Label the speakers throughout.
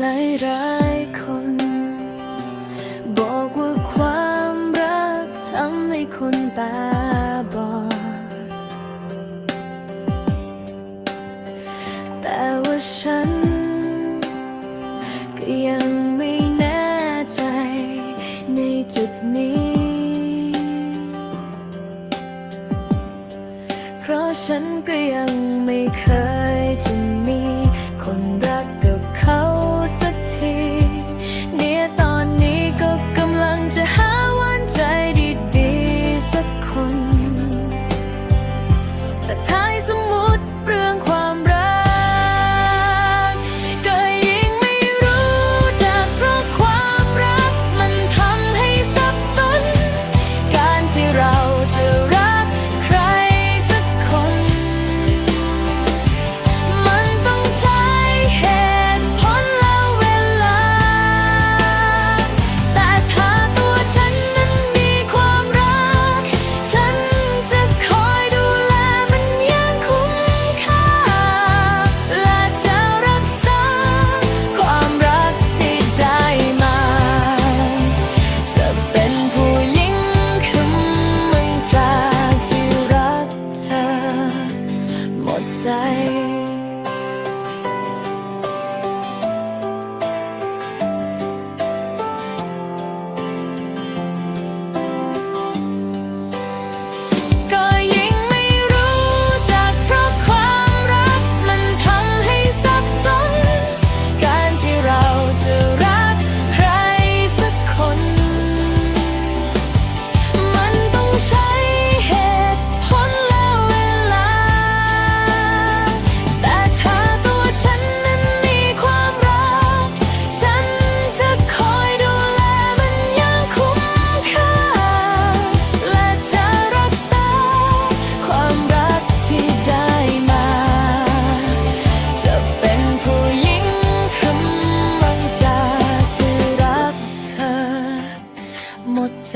Speaker 1: หลายหลายคน บอกว่าความรักทำให้คนตาบอด แต่ว่าฉัน ก็ยังไม่แน่ใจในจุดนี้ เพราะฉันก็ยังไม่เคย time.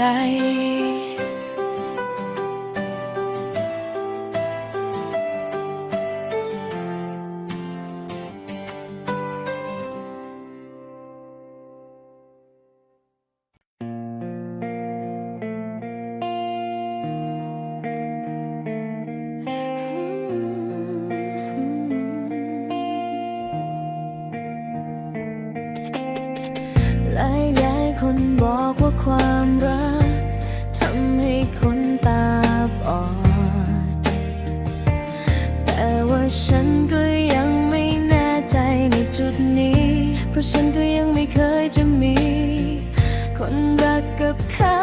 Speaker 1: ใจ ราะฉันก็ยังไม่เคยจะมี คนรักกับเขา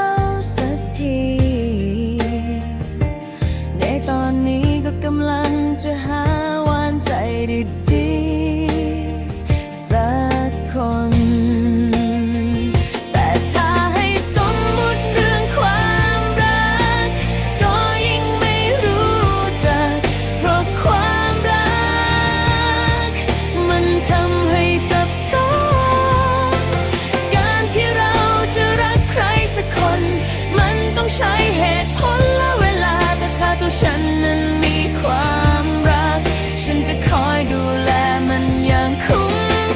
Speaker 1: ใช้เหตุผลและเวลาแต่ถ้าตัวฉันนั้นมีความรัก ฉันจะคอยดูแลมันอย่างคุ้ม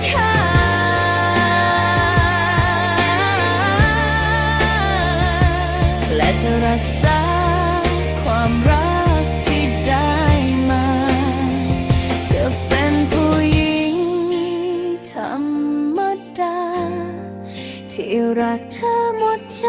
Speaker 1: ค่าและจะรักษาความรักที่ได้มา จะเป็นผู้หญิงธรรมดา ที่รักเธอหมดใจ